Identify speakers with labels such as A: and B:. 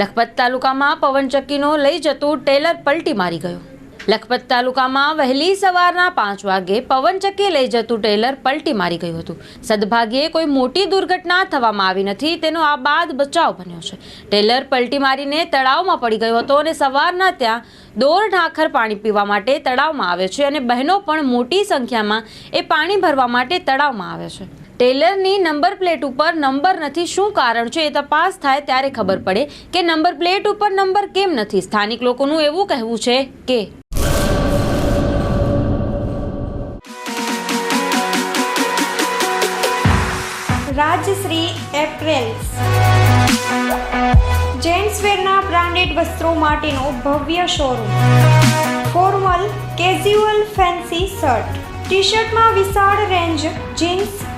A: લખપત તાલુકામાં પવનચક્કીનો લઈ જતું ટેલર પલટી મારી ગયો. લખપત તાલુકામાં વહેલી સવારના પાંચ વાગે પવનચક્કી લઈ જતું ટેલર પલટી મારી ગયું હતું. સદભાગ્યે કોઈ મોટી દુર્ઘટના થવામાં આવી નથી, તેનો આ બાદ બચાવ બન્યો છે. ટેલર પલટી મારીને તળાવમાં પડી ગયો હતો અને સવારના ત્યાં દોર ઢાંખર પાણી પીવા માટે તળાવમાં આવે છે અને બહેનો પણ મોટી સંખ્યામાં એ પાણી ભરવા માટે તળાવમાં આવે છે. ટેલરની નંબર પ્લેટ ઉપર નંબર નથી, શું કારણ છે એ તપાસ થાય ત્યારે ખબર પડે કે નંબર પ્લેટ ઉપર નંબર કેમ નથી. સ્થાનિક લોકોનું એવું કહેવું છે કે
B: રાજશ્રી એપ્રેલ્સ. જેન્ટ્સવેરના બ્રાન્ડેડ વસ્ત્રો માટેનો ભવ્ય showroom. Formal casual fancy shirt. T શર્ટમાં વિશાળ રેન્જ જીન્સ